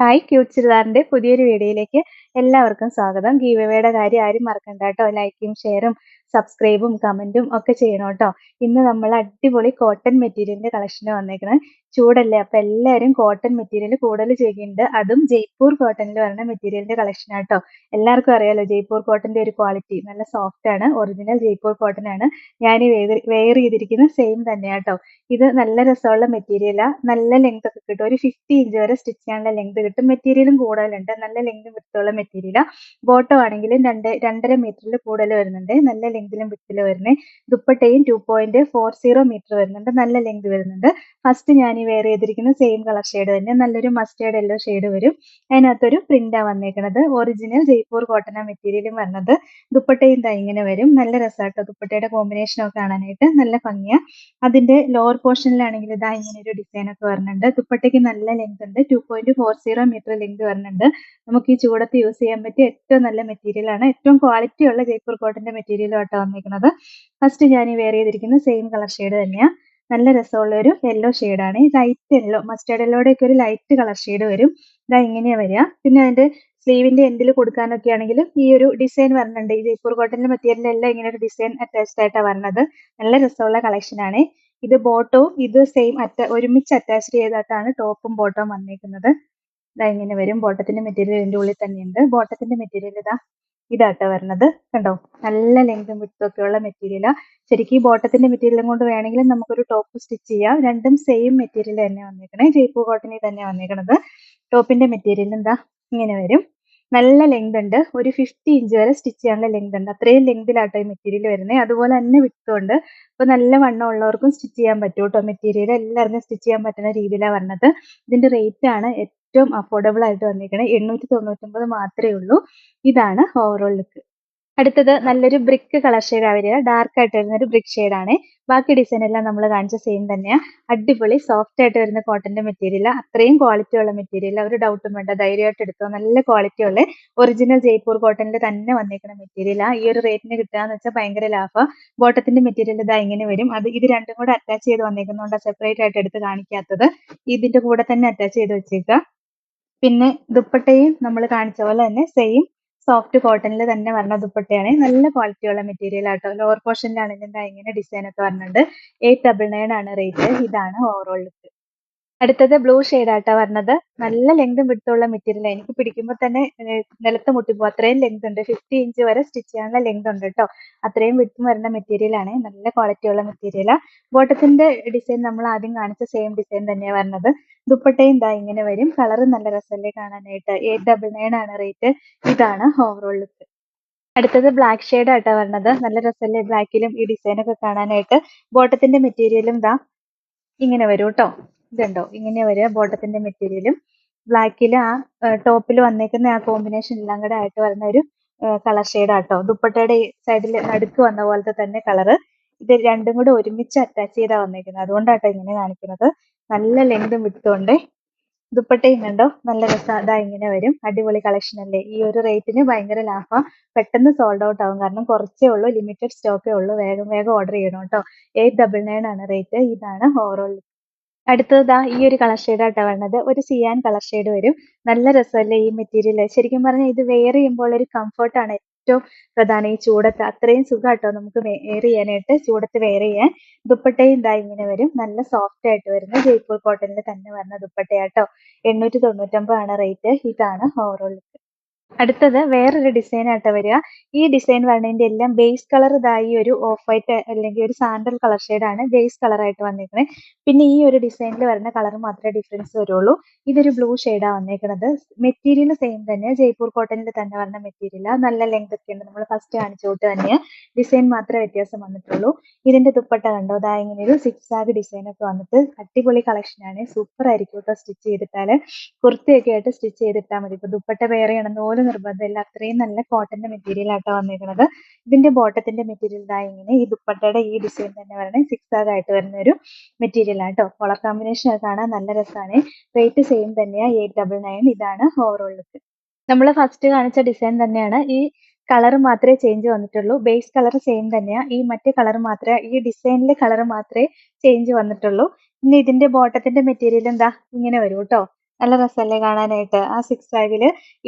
Hi cute ചുരിദാറിന്റെ പുതിയൊരു വീഡിയോയിലേക്ക് എല്ലാവർക്കും സ്വാഗതം. ഗീവയുടെ കാര്യം ആരും മറക്കണ്ട കേട്ടോ. ലൈക്കും ഷെയറും സബ്സ്ക്രൈബും കമന്റും ഒക്കെ ചെയ്യണം കേട്ടോ. ഇന്ന് നമ്മൾ അടിപൊളി കോട്ടൺ മെറ്റീരിയലിന്റെ കളക്ഷൻ വന്നേക്കണം. ചൂടല്ലേ? അപ്പൊ എല്ലാവരും കോട്ടൺ മെറ്റീരിയൽ കൂടുതൽ ചെയ്യുന്നുണ്ട്. അതും ജയ്പൂർ കോട്ടണിൽ വരുന്ന മെറ്റീരിയലിന്റെ കളക്ഷൻ ആട്ടോ എല്ലാവർക്കും അറിയാലോ ജയ്പൂർ കോട്ടന്റെ ഒരു ക്വാളിറ്റി നല്ല സോഫ്റ്റ് ആണ്. ഒറിജിനൽ ജയ്പൂർ കോട്ടൺ ആണ്. ഞാൻ വെയർ ചെയ്തിരിക്കുന്ന സെയിം തന്നെയാട്ടോ ഇത് നല്ല രസമുള്ള മെറ്റീരിയലാണ് നല്ല ലെങ്ത് ഒക്കെ കിട്ടും. ഒരു ഫിഫ്റ്റി ഇഞ്ച് വരെ സ്റ്റിച്ച് ചെയ്യാനുള്ള ലെങ്ത് കിട്ടും. മെറ്റീരിയലും കൂടുതലുണ്ട്. നല്ല ലെങ്ത് വിട്ടുള്ള മെറ്റീരിയലാണ് ബോട്ടോ ആണെങ്കിലും രണ്ട് രണ്ടര മീറ്ററിൽ കൂടുതൽ വരുന്നുണ്ട്. നല്ല ലെങ്തിലും വിട്ടിലും വരുന്നത് ദുപ്പട്ടയും two point four zero meter വരുന്നുണ്ട്. നല്ല ലെങ്ത് വരുന്നുണ്ട്. ഫസ്റ്റ് ഞാൻ ഈ വെയർ ചെയ്തിരിക്കുന്ന സെയിം കളർ ഷെയ്ഡ് തന്നെ. നല്ലൊരു മസ്റ്റേർഡ് യെല്ലോ ഷെയ്ഡ് വരും. അതിനകത്തൊരു പ്രിന്റാ വന്നേക്കുന്നത് ഒറിജിനൽ ജയ്പൂർ കോട്ടൺ മെറ്റീരിയലും വരുന്നത് ദുപ്പട്ടയും ദാ ഇങ്ങനെ വരും. നല്ല രസമാട്ടോ ദുപ്പട്ടയുടെ കോമ്പിനേഷൻ ഒക്കെ കാണാനായിട്ട്. നല്ല ഭംഗിയാ. അതിന്റെ ലോവർ പോർഷനിലാണെങ്കിൽ ഇതാ ഇങ്ങനെ ഒരു ഡിസൈൻ ഒക്കെ വരുന്നുണ്ട് ദുപ്പട്ടയ്ക്ക് നല്ല ലെങ്ത് ഉണ്ട്. Two point four zero meter length വരുന്നുണ്ട് നമുക്ക് ഈ ചൂടത്ത് യൂസ് ചെയ്യാൻ പറ്റിയ ഏറ്റവും നല്ല മെറ്റീരിയൽ ആണ്. ഏറ്റവും ക്വാളിറ്റി ഉള്ള ജയ്പൂർ കോട്ടന്റെ മെറ്റീരിയൽ വന്നിരിക്കുന്നത്. ഫസ്റ്റ് ഞാൻ ഈ വെയർ ചെയ്തിരിക്കുന്ന സെയിം കളർ ഷെയ്ഡ് തന്നെയാണ് നല്ല രസമുള്ള ഒരു യെല്ലോ ആണ്. ലൈറ്റ് യെല്ലോ മസ്റ്റേർഡ് യെല്ലോയുടെ ഒക്കെ ഒരു ലൈറ്റ് കളർ ഷെയ്ഡ് വരും. ഇതാ ഇങ്ങനെയാ വരിക. പിന്നെ അതിന്റെ സ്ലീവിന്റെ എൻഡിൽ കൊടുക്കാനൊക്കെ ആണെങ്കിലും ഈ ഒരു ഡിസൈൻ വരുന്നുണ്ട് ഈ ജയ്പൂർ കോട്ടന്റെ മെറ്റീരിയൽ എല്ലാം ഇങ്ങനെ ഒരു ഡിസൈൻ അറ്റാച്ച്ഡ് ആയിട്ടാണ് വരുന്നത് നല്ല രസമുള്ള കളക്ഷൻ ആണ്. ഇത് ബോട്ടവും ഇത് സെയിം അറ്റ ഒരുമിച്ച് അറ്റാച്ച് ചെയ്തിട്ടാണ് ടോപ്പും ബോട്ടവും വന്നിരിക്കുന്നത്. ഇതാ ഇങ്ങനെ വരും. ബോട്ടത്തിന്റെ മെറ്റീരിയൽ ഇതിന്റെ ഉള്ളിൽ തന്നെയുണ്ട്. ബോട്ടത്തിന്റെ മെറ്റീരിയൽ ഇതാ. ഇതാട്ടോ വരുന്നത്. കണ്ടോ? നല്ല ലെങ്തും വിട്ടും ഒക്കെ ഉള്ള മെറ്റീരിയലാ ശരിക്കും ഈ ബോട്ടത്തിന്റെ മെറ്റീരിയലും കൊണ്ട് വേണമെങ്കിൽ നമുക്കൊരു ടോപ്പ് സ്റ്റിച്ച് ചെയ്യാം. രണ്ടും സെയിം മെറ്റീരിയൽ തന്നെ വന്നേക്കണേ. ജയ്പൂർ കോട്ടണിൽ തന്നെ വന്നേക്കണത്. ടോപ്പിന്റെ മെറ്റീരിയൽ എന്താ ഇങ്ങനെ വരും. നല്ല ലെങ്ത് ഉണ്ട്. ഒരു ഫിഫ്റ്റി ഇഞ്ച് വരെ സ്റ്റിച്ച് ചെയ്യാനുള്ള ലെങ്ത് ഉണ്ട്. അത്രയും ലെങ്തിലാട്ടോ ഈ മെറ്റീരിയൽ വരുന്നത് അതുപോലെ തന്നെ വിട്ടുകൊണ്ട് ഇപ്പൊ നല്ല വണ്ണം ഉള്ളവർക്കും സ്റ്റിച്ച് ചെയ്യാൻ പറ്റും കേട്ടോ മെറ്റീരിയൽ എല്ലാവർക്കും സ്റ്റിച്ച് ചെയ്യാൻ പറ്റുന്ന രീതിയിലാണ് വരുന്നത് ഇതിന്റെ റേറ്റ് ആണ് ഏറ്റവും അഫോർഡബിൾ ആയിട്ട് വന്നിരിക്കുന്നത് എണ്ണൂറ്റി തൊണ്ണൂറ്റൊമ്പത് മാത്രമേ ഉള്ളൂ. ഇതാണ് ഓവറോൾ ലുക്ക് അടുത്തത് നല്ലൊരു ബ്രിക്ക് കളർ ഷെയ്ഡ് വരിക. ഡാർക്ക് ആയിട്ട് വരുന്ന ഒരു ബ്രിക്ക് ഷെയ്ഡ് ആണ്. ബാക്കി ഡിസൈൻ എല്ലാം നമ്മൾ കാണിച്ച സെയിം തന്നെയാണ് അടിപൊളി സോഫ്റ്റ് ആയിട്ട് വരുന്ന കോട്ടന്റെ മെറ്റീരിയൽ അത്രയും ക്വാളിറ്റി ഉള്ള മെറ്റീരിയൽ ഒരു ഡൗട്ടും വേണ്ട. ധൈര്യമായിട്ട് എടുത്തോ. നല്ല ക്വാളിറ്റി ഉള്ള ഒറിജിനൽ ജയ്പൂർ കോട്ടണിൽ തന്നെ വന്നിരിക്കുന്ന മെറ്റീരിയൽ ഈ ഒരു റേറ്റിന് കിട്ടുക എന്ന് വെച്ചാൽ ഭയങ്കര ലാഭം. ബോട്ടത്തിന്റെ മെറ്റീരിയൽ ഇതാ ഇങ്ങനെ വരും. അത് ഇത് രണ്ടും കൂടെ അറ്റാച്ച് ചെയ്ത് വന്നേക്കുന്നതുകൊണ്ട് സെപ്പറേറ്റ് ആയിട്ട് എടുത്ത് കാണിക്കാത്തത്. ഇതിന്റെ കൂടെ തന്നെ അറ്റാച്ച് ചെയ്ത് വെച്ചേക്കുക പിന്നെ ദുപ്പട്ടയും നമ്മൾ കാണിച്ച പോലെ തന്നെ സെയിം സോഫ്റ്റ് കോട്ടണിൽ തന്നെ വരുന്ന ദുപ്പട്ടയാണ്. നല്ല ക്വാളിറ്റി ഉള്ള മെറ്റീരിയൽ ആട്ടോ. ലോവർ പോർഷനിലാണെങ്കിൽ ഇങ്ങനെ ഡിസൈൻ ഒക്കെ വരുന്നുണ്ട് എയ്റ്റ് ഡബിൾ നയൻ ആണ് റേറ്റ് ഇതാണ് ഓവറോൾ ലുക്ക് അടുത്തത് ബ്ലൂ ഷെയ്ഡ് ആട്ടോ വരുന്നത് നല്ല ലെങ്തും വിടുത്തുള്ള മെറ്റീരിയൽ എനിക്ക് പിടിക്കുമ്പോൾ തന്നെ നിലത്ത് മുട്ടിപ്പോ അത്രയും ലെങ്ത് ഉണ്ട്. ഫിഫ്റ്റി ഇഞ്ച് വരെ സ്റ്റിച്ച് ചെയ്യാനുള്ള ലെങ്ത് ഉണ്ട് കേട്ടോ അത്രയും വിട്ടും വരുന്ന മെറ്റീരിയൽ ആണ്. നല്ല ക്വാളിറ്റി ഉള്ള മെറ്റീരിയൽ ബോട്ടത്തിന്റെ ഡിസൈൻ നമ്മൾ ആദ്യം കാണിച്ച സെയിം ഡിസൈൻ തന്നെയാണ് വരുന്നത് ദുപ്പട്ടയും ഇതാ ഇങ്ങനെ വരും. കളറും നല്ല രസമല്ലേ കാണാനായിട്ട്. എയ്റ്റ് ഡബിൾ നയൻ ആണ് റേറ്റ് ഇതാണ് ഓവറോൾ ലുക്ക് അടുത്തത് ബ്ലാക്ക് ഷെയ്ഡ് ആട്ടോ വരുന്നത് നല്ല രസമല്ലേ ബ്ലാക്കിലും ഈ ഡിസൈൻ ഒക്കെ കാണാനായിട്ട്. ബോട്ടത്തിന്റെ മെറ്റീരിയലും ഇതാ ഇങ്ങനെ വരും കേട്ടോ ഇതുണ്ടോ? ഇങ്ങനെ വരിക ബോട്ടത്തിന്റെ മെറ്റീരിയലും. ബ്ലാക്കിൽ ആ ടോപ്പിൽ വന്നേക്കുന്ന ആ കോമ്പിനേഷൻ എല്ലാം കൂടെ ആയിട്ട് വരുന്ന ഒരു കളർ ഷെയ്ഡ് ആട്ടോ ദുപ്പട്ടയുടെ സൈഡിൽ നടുക്ക് വന്ന പോലത്തെ തന്നെ കളറ്. ഇത് രണ്ടും കൂടെ ഒരുമിച്ച് അറ്റാച്ച് ചെയ്താ വന്നേക്കുന്നത്. അതുകൊണ്ടാട്ടോ ഇങ്ങനെ കാണിക്കുന്നത്. നല്ല ലെങ്തും വിട്ടുകൊണ്ട് ദുപ്പട്ടയും കണ്ടോ? നല്ല രസം. ഇങ്ങനെ വരും. അടിപൊളി കളക്ഷൻ അല്ലേ? ഈ ഒരു റേറ്റിന് ഭയങ്കര ലാഭം. പെട്ടെന്ന് സോൾഡ് ഔട്ട് ആവും. കാരണം കുറച്ചേ ഉള്ളൂ ലിമിറ്റഡ് സ്റ്റോക്കേ ഉള്ളൂ. വേഗം വേഗം ഓർഡർ ചെയ്യണം കേട്ടോ. എയ്റ്റ് ഡബിൾ നയൻ ആണ് റേറ്റ് ഇതാണ് ഓവറോൾ അടുത്തത് ഈ ഒരു കളർ ഷെയ്ഡാട്ടോ വരുന്നത് ഒരു സിയാൻ കളർ ഷെയ്ഡ് വരും. നല്ല രസമല്ലേ ഈ മെറ്റീരിയൽ ശരിക്കും പറഞ്ഞാൽ ഇത് വെയർ ചെയ്യുമ്പോൾ ഒരു കംഫർട്ടാണ് ഏറ്റവും പ്രധാനം. ഈ ചൂടത്ത് അത്രയും സുഖാട്ടോ നമുക്ക് വെയർ ചെയ്യാനായിട്ട് ചൂടത്ത് വെയർ ചെയ്യാൻ. ദുപ്പട്ടയും ഇതാ ഇങ്ങനെ വരും. നല്ല സോഫ്റ്റ് ആയിട്ട് വരുന്ന ജയ്പൂർ കോട്ടണിൽ തന്നെ വരുന്ന ദുപ്പട്ടയാട്ടോ. എണ്ണൂറ്റി തൊണ്ണൂറ്റൊമ്പതാണ് റേറ്റ് ഇതാണ് ഓവറോൾ ലുക്ക് അടുത്തത് വേറൊരു ഡിസൈൻ ആയിട്ട് വരിക. ഈ ഡിസൈൻ വരണതിന്റെ എല്ലാം ബേസ് കളർ ഇതായി ഒരു ഓഫ് വൈറ്റ് അല്ലെങ്കിൽ ഒരു സാൻഡൽ കളർ ആണ് ബേസ് കളർ ആയിട്ട് പിന്നെ ഈ ഒരു ഡിസൈനിൽ വരുന്ന കളർ മാത്രമേ ഡിഫറൻസ് വരുള്ളൂ. ഇതൊരു ബ്ലൂ ഷെയ്ഡാ വന്നിരിക്കുന്നത് മെറ്റീരിയൽ സെയിം തന്നെ. ജയ്പൂർ കോട്ടണിൽ തന്നെ വരുന്ന മെറ്റീരിയൽ നല്ല ലെങ്ത് ഒക്കെ ഉണ്ട്. നമ്മൾ ഫസ്റ്റ് കാണിച്ചോട്ട് തന്നെ ഡിസൈൻ മാത്രമേ വ്യത്യാസം വന്നിട്ടുള്ളൂ. ഇതിന്റെ ദുപ്പട്ട കണ്ടോ? അതാ ഇങ്ങനെ ഒരു സിക്സ് ആഗ് ഡിസൈൻ ഒക്കെ വന്നിട്ട് അടിപൊളി കളക്ഷനാണ് സൂപ്പർ ആയിരിക്കും സ്റ്റിച്ച് ചെയ്തിട്ടാൽ കുർത്തിയൊക്കെ ആയിട്ട് സ്റ്റിച്ച് ചെയ്തിട്ടാൽ മതി. ഇപ്പൊ ദുപ്പട്ട വേറെ ചെയ്യണമെന്ന് പോലും നിർബന്ധമില്ല. അത്രയും നല്ല കോട്ടന്റെ മെറ്റീരിയൽ ആട്ടോ വന്നിരിക്കുന്നത് ഇതിന്റെ ബോട്ടത്തിന്റെ മെറ്റീരിയൽ ഇതാ ഇങ്ങനെ ഈ ദുപ്പട്ടയുടെ ഈ ഡിസൈൻ തന്നെ വരണേ. സിക്സ് ആഗ് ആയിട്ട് വരുന്ന ഒരു മെറ്റീരിയൽ ആട്ടോ കളർ കോമ്പിനേഷൻ കാണാൻ നല്ല രസമാണ് റേറ്റ് സെയിം തന്നെയാ. എയ്റ്റ് ഡബിൾ നയൻ ഇതാണ് ഓവറോൾ ലുക്ക് നമ്മൾ ഫസ്റ്റ് കാണിച്ച ഡിസൈൻ തന്നെയാണ്. ഈ കളർ മാത്രമേ ചേഞ്ച് വന്നിട്ടുള്ളൂ. ബേസ് കളർ സെയിം തന്നെയാണ് ഈ മറ്റേ കളർ മാത്രമേ ഈ ഡിസൈനിലെ കളർ മാത്രമേ ചേഞ്ച് വന്നിട്ടുള്ളൂ. പിന്നെ ഇതിന്റെ ബോട്ടത്തിന്റെ മെറ്റീരിയൽ എന്താ? ഇങ്ങനെ വരും കേട്ടോ നല്ല രസമല്ലേ കാണാനായിട്ട്. ആ സിക്സ് ഫൈവിൽ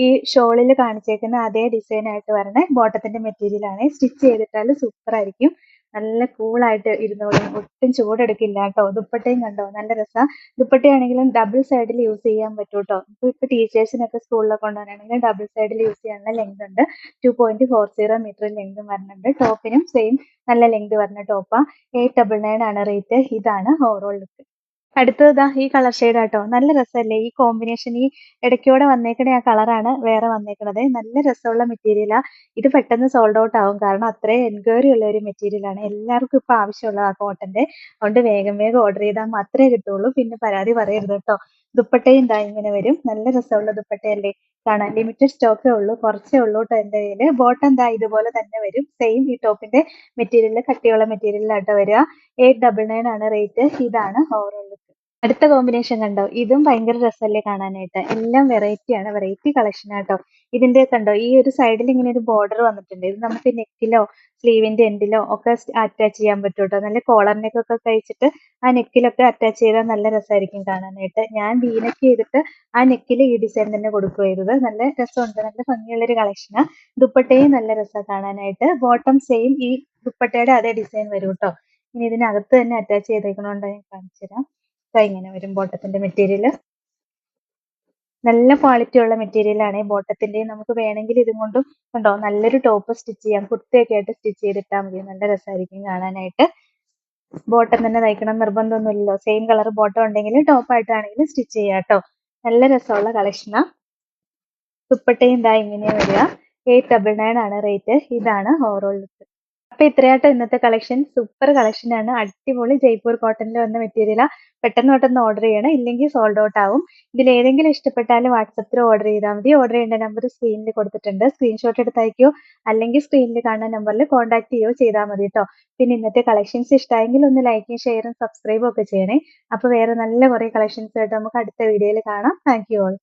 ഈ ഷോളിൽ കാണിച്ചേക്കുന്ന അതേ ഡിസൈൻ ആയിട്ട് വരണ ബോട്ടത്തിന്റെ മെറ്റീരിയൽ ആണ്. സ്റ്റിച്ച് ചെയ്തിട്ടാൽ സൂപ്പർ ആയിരിക്കും. നല്ല കൂളായിട്ട് ഇരുന്നോളും. ഒട്ടും ചൂടെടുക്കില്ല കേട്ടോ. ദുപ്പട്ടയും കണ്ടോ? നല്ല രസാ. ദുപ്പട്ടയാണെങ്കിലും ഡബിൾ സൈഡിൽ യൂസ് ചെയ്യാൻ പറ്റും കേട്ടോ ഇപ്പൊ ഇപ്പൊ ടീച്ചേഴ്സിനൊക്കെ സ്കൂളിലൊക്കെ കൊണ്ടുപോകാനാണെങ്കിൽ ഡബിൾ സൈഡിൽ യൂസ് ചെയ്യാനുള്ള ലെങ്ത് ഉണ്ട്. Two point four zero meter length വരുന്നുണ്ട്. ടോപ്പിനും സെയിം നല്ല ലെങ്ത് വരുന്ന ടോപ്പാ. എയ്റ്റ് ഡബിൾ നയൻ ആണ് റേറ്റ് ഇതാണ് ഓവറോൾ ലുക്ക് അടുത്തത് ഈ കളർ ഷെയ്ഡ് ആട്ടോ. നല്ല രസമല്ലേ? ഈ കോമ്പിനേഷൻ ഈ ഇടയ്ക്കൂടെ വന്നേക്കണ ആ കളറാണ് വേറെ വന്നേക്കണത്. നല്ല രസമുള്ള മെറ്റീരിയലാ ഇത് പെട്ടെന്ന് സോൾഡ് ഔട്ട് ആവും. കാരണം അത്രയും എൻക്വയറി ഉള്ള ഒരു മെറ്റീരിയലാണ് എല്ലാവർക്കും ഇപ്പൊ ആവശ്യമുള്ളതാ കോട്ടന്റെ അതുകൊണ്ട് വേഗം വേഗം ഓർഡർ ചെയ്താൽ മാത്രമേ കിട്ടുള്ളൂ. പിന്നെ പരാതി പറയരുത് കേട്ടോ. ദുപ്പട്ടയും ദാ ഇങ്ങനെ വരും. നല്ല രസമുള്ള ദുപ്പട്ടയല്ലേ? കാണാൻ ലിമിറ്റഡ് സ്റ്റോക്കേ ഉള്ളൂ. കുറച്ചേ ഉള്ളൂ കേട്ടോ എന്റെ കയ്യിൽ ബോട്ടം ദാ ഇതുപോലെ തന്നെ വരും. സെയിം ഈ ടോപ്പിന്റെ മെറ്റീരിയൽ കട്ടിയുള്ള മെറ്റീരിയലാട്ടോ വരിക. എയ്റ്റ് ഡബിൾ നയൻ ആണ് റേറ്റ് ഇതാണ് ഓവറോൾ അടുത്ത കോമ്പിനേഷൻ കണ്ടോ? ഇതും ഭയങ്കര രസമല്ലേ കാണാനായിട്ട്. എല്ലാം വെറൈറ്റി ആണ്. വെറൈറ്റി കളക്ഷൻ ആട്ടോ ഇതിന്റെ കണ്ടോ? ഈ ഒരു സൈഡിൽ ഇങ്ങനെ ഒരു ബോർഡർ വന്നിട്ടുണ്ട്. ഇത് നമുക്ക് നെക്കിലോ സ്ലീവിന്റെ എൻഡിലോ ഒക്കെ അറ്റാച്ച് ചെയ്യാൻ പറ്റും കേട്ടോ നല്ല കോളർ ഒക്കെ കഴിച്ചിട്ട് ആ നെക്കിലൊക്കെ അറ്റാച്ച് ചെയ്താൽ നല്ല രസമായിരിക്കും കാണാനായിട്ട്. ഞാൻ വീനക്ക് ചെയ്തിട്ട് ആ നെക്കിൽ ഈ ഡിസൈൻ തന്നെ കൊടുക്കുക ചെയ്തത് നല്ല രസമുണ്ട്. നല്ല ഭംഗിയുള്ള ഒരു കളക്ഷനാ ദുപ്പട്ടയും നല്ല രസമാണ് കാണാനായിട്ട്. ബോട്ടം സെയിം ഈ ദുപ്പട്ടയുടെ അതേ ഡിസൈൻ വരും കേട്ടോ ഇനി ഇതിനകത്ത് തന്നെ അറ്റാച്ച് ചെയ്തേക്കണോണ്ട് ഞാൻ കാണിച്ചു തരാം ഇങ്ങനെ വരും ബോട്ടത്തിന്റെ മെറ്റീരിയൽ നല്ല ക്വാളിറ്റി ഉള്ള മെറ്റീരിയൽ ആണ് ബോട്ടത്തിന്റെ നമുക്ക് വേണമെങ്കിൽ ഇതും കൊണ്ടും കണ്ടോ നല്ലൊരു ടോപ്പ് സ്റ്റിച്ച് ചെയ്യാം. കുർത്തയൊക്കെ ആയിട്ട് സ്റ്റിച്ച് ചെയ്തിട്ടാ മതി. നല്ല രസമായിരിക്കും കാണാനായിട്ട്. ബോട്ടം തന്നെ തയ്ക്കണം. നിർബന്ധമൊന്നുമില്ലല്ലോ. സെയിം കളർ ബോട്ടം ഉണ്ടെങ്കിൽ ടോപ്പ് ആയിട്ടാണെങ്കിലും സ്റ്റിച്ച് ചെയ്യാം കേട്ടോ. നല്ല രസമുള്ള കളക്ഷനാ ദുപ്പട്ടയും ഇതാ ഇങ്ങനെ വരിക. എയ്റ്റ് ഡബിൾ നയൻ ആണ് റേറ്റ് ഇതാണ് ഓവറോൾ ലുക്ക് അപ്പൊ ഇത്രയാട്ടോ ഇന്നത്തെ കളക്ഷൻ സൂപ്പർ കളക്ഷൻ ആണ്. അടിപൊളി ജയ്പൂർ കോട്ടണിൽ വന്ന മെറ്റീരിയൽ പെട്ടെന്ന് പെട്ടെന്ന് ഓർഡർ ചെയ്യണം. ഇല്ലെങ്കിൽ സോൾഡ് ഔട്ട് ആവും. ഇതിൽ ഏതെങ്കിലും ഇഷ്ടപ്പെട്ടാൽ വാട്സപ്പിൽ ഓർഡർ ചെയ്താൽ മതി. ഓർഡർ ചെയ്യേണ്ട നമ്പർ സ്ക്രീനിൽ കൊടുത്തിട്ടുണ്ട്. സ്ക്രീൻഷോട്ട് എടുത്ത് അല്ലെങ്കിൽ സ്ക്രീനിൽ കാണുന്ന നമ്പറിൽ കോൺടാക്ട് ചെയ്യുകയോ ചെയ്താൽ മതി കേട്ടോ പിന്നെ ഇന്നത്തെ കളക്ഷൻസ് ഇഷ്ടമായെങ്കിൽ ഒന്ന് ലൈക്കും ഷെയറും സബ്സ്ക്രൈബും ഒക്കെ ചെയ്യണേ. അപ്പൊ വേറെ നല്ല കുറെ കളക്ഷൻസ് ആയിട്ട് നമുക്ക് അടുത്ത വീഡിയോയിൽ കാണാം. Thank you all